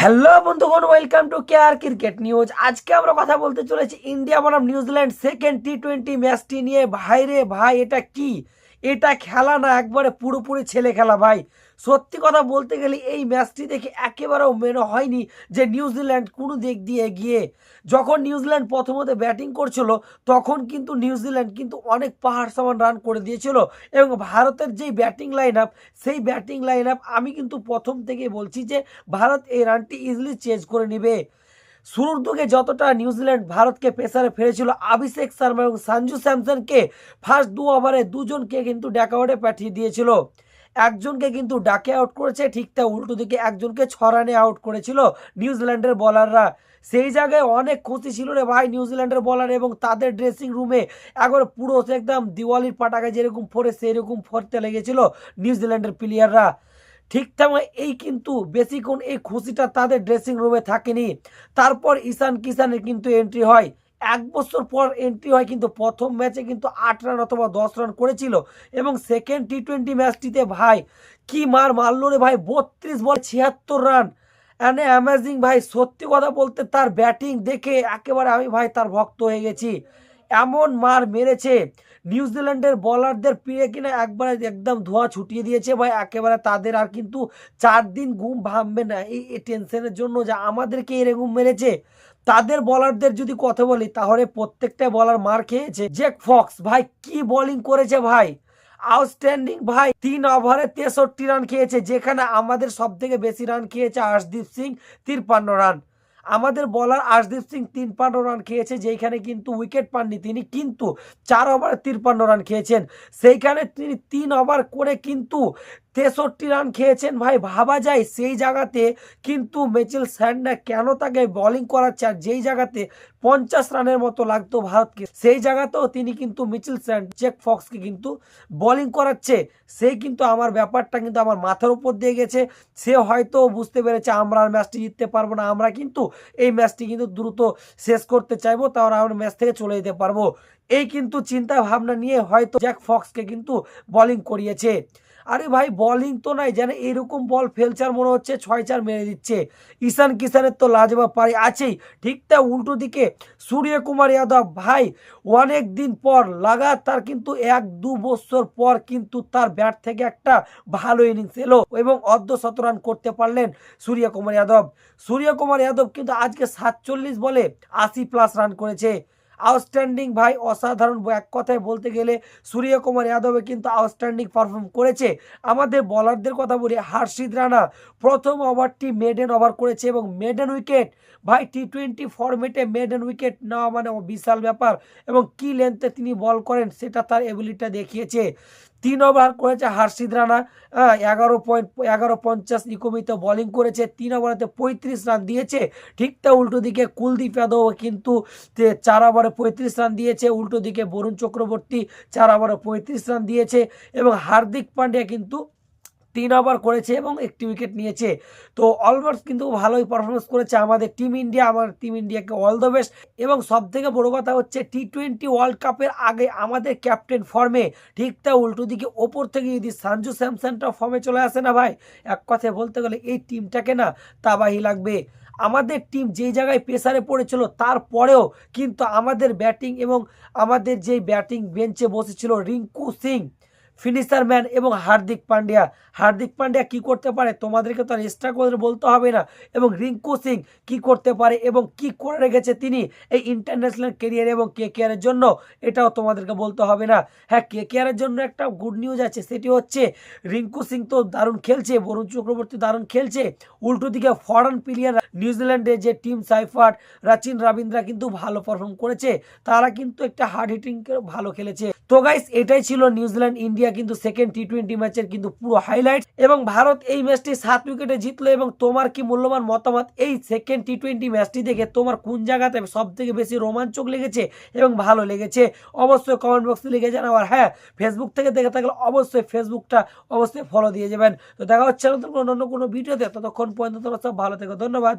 Hello বন্ধুগণ, welcome to care cricket news. আজকে আমরা কথা বলতে চলেছি ইন্ডিয়া বনাম নিউজিল্যান্ড সেকেন্ড টি টোয়েন্টি ম্যাচটি নিয়ে। ভাই রে ভাই, এটা কি? এটা খেলা না, একবারে পুরোপুরি ছেলে খেলা ভাই। সত্যি কথা বলতে গেলে এই ম্যাচটি দেখে একেবারেও মেনে হয়নি যে নিউজিল্যান্ড কোনো দিক দিয়ে গিয়ে যখন নিউজিল্যান্ড প্রথমত ব্যাটিং করছিল, তখন কিন্তু নিউজিল্যান্ড কিন্তু অনেক পাহাড় সমান রান করে দিয়েছিল এবং ভারতের যেই ব্যাটিং লাইন আপ সেই ব্যাটিং লাইন আপ আমি কিন্তু প্রথম থেকে বলছি যে, ভারত এই রানটি ইজিলি চেঞ্জ করে নেবে। শুরুর দিকে যতটা নিউজিল্যান্ড ভারতকে প্রেসারে ফেলেছিল, অভিষেক শর্মা এবং সঞ্জু স্যামসনকে ফার্স্ট দু ওভারে দুজনকে কিন্তু ড্যাকআউটে পাঠিয়ে দিয়েছিল। একজনকে কিন্তু ডাকে আউট করেছে, ঠিক তা উল্টো দিকে একজনকে ছ রানে আউট করেছিল নিউজিল্যান্ডের বলাররা সেই জায়গায় অনেক খুশি ছিল রে ভাই নিউজিল্যান্ডের বলার এবং তাদের ড্রেসিং রুমে একবার পুরো একদম দিওয়ালির পাটাকা যেরকম ফোরে সেই রকম ফরতে লেগেছিল নিউজিল্যান্ডের প্লেয়াররা ঠিক তেমন এই কিন্তু বেশিক্ষণ এই খুশিটা তাদের ড্রেসিং রুমে থাকেনি। তারপর ঈশান কিষানের কিন্তু এন্ট্রি হয়। এক বছর পর এন্ট্রি হয় কিন্তু প্রথম ম্যাচে কিন্তু আট রান অথবা দশ রান করেছিল এবং সেকেন্ড টি টোয়েন্টি ম্যাচটিতে ভাই কি মার মারলো রে ভাই? বত্রিশ বল ছিয়াত্তর রান অ্যান্ড অ্যামেজিং ভাই, সত্যি কথা বলতে তার ব্যাটিং দেখে একেবারে আমি ভাই তার ভক্ত হয়ে গেছি। এমন মার মেরেছে। নিউজিল্যান্ডের বলারদের পিড়ে কিনা একবারে একদম ধোয়া ছুটিয়ে দিয়েছে ভাই। একেবারে তাদের আর কিন্তু চার দিন ঘুম ভাববে না। এই টেনশনের জন্য যে আমাদেরকে এরকম মেরেছে। তাদের বলারদের যদি কথা বলি, তাহলে প্রত্যেকটা বলার মার খেয়েছে। জেক ফক্স ভাই, কি বোলিং করেছে ভাই? আউটস্ট্যান্ডিং ভাই, তিন ওভারে তেষট্টি রান খেয়েছে, যেখানে আমাদের সব থেকে বেশি রান খেয়েছে আর্শদীপ সিং, তিরপান্ন রান আমাদের বলার আশদীপ সিং তিনপান্ন রান খেয়েছে, যেইখানে কিন্তু উইকেট পাননি তিনি কিন্তু চার ওভারে তিরপান্ন রান খেয়েছেন। সেইখানে তিনি তিন ওভার করে কিন্তু তেষট্টি রান খেয়েছেন ভাই, ভাবা যায় সেই জায়গাতে। কিন্তু মেচেল স্যান্ডা কেন তাকে বোলিং করাচ্ছে আর যেই জায়গাতে পঞ্চাশ রানের মতো লাগতো ভারতকে, সেই জায়গাতেও তিনি কিন্তু মিচেল স্যান্ড চেক ফক্সকে কিন্তু বোলিং করাচ্ছে। সেই কিন্তু আমার ব্যাপারটা কিন্তু আমার মাথার উপর দিয়ে গেছে। সে হয়তো বুঝতে পেরেছে, আমরা আর ম্যাচটি জিততে পারব না, আমরা কিন্তু এই ম্যাচটি কিন্তু দ্রুত শেষ করতে চাইব, তাহলে আমরা ম্যাচ থেকে চলে যেতে পারব। এই কিন্তু চিন্তা ভাবনা নিয়ে হয়তো জ্যাক ফক্সকে কিন্তু বোলিং করিয়েছে। আরে ভাই বলিং তো নাই, যেন এরকম বল ফেলচার মনে হচ্ছে ছয় চার মেরে দিচ্ছে। ঈশান কিষানের তো লাজবা পারি, আছেই। ঠিক তা উল্টো দিকে সূর্যকুমার যাদব, ভাই, অনেক দিন পর, লাগাতার কিন্তু এক দু বছর পর কিন্তু তার ব্যাট থেকে একটা ভালো ইনিংস এলো এবং অর্ধ শত রান করতে পারলেন সূর্যকুমার যাদব। সূর্যকুমার যাদব কিন্তু আজকে সাতচল্লিশ বলে আশি প্লাস রান করেছে। আউটস্ট্যান্ডিং ভাই, অসাধারণ। এক কথায় বলতে গেলে সূর্যকুমার যাদবে কিন্তু আউটস্ট্যান্ডিং পারফর্ম করেছে। আমাদের বলারদের কথা বলি হার্ষিদ রানা প্রথম ওভারটি মেডেন ওভার করেছে এবং মেডেন উইকেট ভাই টি টোয়েন্টি ফরম্যাটে মেডেন উইকেট নেওয়া মানে বিশাল ব্যাপার এবং কি লেন্থে তিনি বল করেন সেটা তার এবিলিটিটা দেখিয়েছে। তিন ওভার করেছে হার্ষিদ রানা হ্যাঁ, এগারো পয়েন্ট এগারো পঞ্চাশ ইকোমিতে বোলিং করেছে তিন ওভারেতে পঁয়ত্রিশ রান দিয়েছে। ঠিক তা উল্টো দিকে কুলদীপ যাদব কিন্তু চার ওভারে পঁয়ত্রিশ রান দিয়েছে উল্টো দিকে বরুণ চক্রবর্তী চার ওভারে পঁয়ত্রিশ রান দিয়েছে এবং হার্দিক পান্ডিয়া কিন্তু তিন ওভার করেছে এবং একটি উইকেট নিয়েছে। তো অলমোস্ট কিন্তু ভালোই পারফরমেন্স করেছে আমাদের টিম ইন্ডিয়া, আমার টিম ইন্ডিয়াকে অল দ্য বেস্ট এবং সব থেকে বড় কথা হচ্ছে টি টোয়েন্টি ওয়ার্ল্ড কাপের আগে আমাদের ক্যাপ্টেন ফর্মে ঠিক তা উল্টো দিকে ওপর থেকে যদি সঞ্জু স্যামসনটা ফর্মে চলে আসে না ভাই, এক কথায় বলতে গেলে এই টিমটাকে না তাবাহি লাগবে। আমাদের টিম যেই জায়গায় প্রেসারে পড়েছিল তারপরেও কিন্তু আমাদের ব্যাটিং এবং আমাদের যেই ব্যাটিং বেঞ্চে বসেছিল রিঙ্কু সিং ফিনিশার ম্যান এবং হার্দিক পান্ডিয়া। হার্দিক পান্ডিয়া কি করতে পারে? তোমাদেরকে তো আর এক্সট্রা করে বলতে হবে না। এবং রিঙ্কু সিং কি করতে পারে এবং কি করে রেখেছে তিনি এই ইন্টারন্যাশনাল কেরিয়ার এবং কে কেয়ারের জন্য? এটাও তোমাদেরকে বলতে হবে না। হ্যাঁ কে কেয়ারের জন্য একটা গুড নিউজ আছে। সেটি হচ্ছে রিঙ্কু সিং তো দারুণ খেলছে, বরুণ চক্রবর্তী দারুণ খেলছে। উল্টো দিকে ফরেন প্লেয়ার নিউজিল্যান্ডে যে টিম সাইফার রাচিন রাবীন্দ্রা কিন্তু ভালো পারফর্ম করেছে। তারা কিন্তু একটা হার্ড হিটিং ভালো খেলেছে। তো গাইস এটাই ছিল নিউজিল্যান্ড ইন্ডিয়া কিন্তু সেকেন্ড টি টোয়েন্টি ম্যাচের কিন্তু পুরো হাইলাইট এবং ভারত এই ম্যাচটি সাত উইকেটে জিতলো এবং তোমার কি মূল্যবান মতামত? এই সেকেন্ড টি টোয়েন্টি ম্যাচটি দেখে তোমার কোন জায়গাতে সব থেকে বেশি রোমাঞ্চক লেগেছে এবং ভালো লেগেছে? অবশ্যই কমেন্ট বক্সে লিখে জানাবার হ্যাঁ ফেসবুক থেকে দেখে থাকলে অবশ্যই ফেসবুকটা অবশ্যই ফলো দিয়ে যাবেন। তো দেখা হচ্ছে নতুন অন্য কোনো ভিডিওতে ততক্ষণ পর্যন্ত তোমরা সব ভালো থেকো। ধন্যবাদ।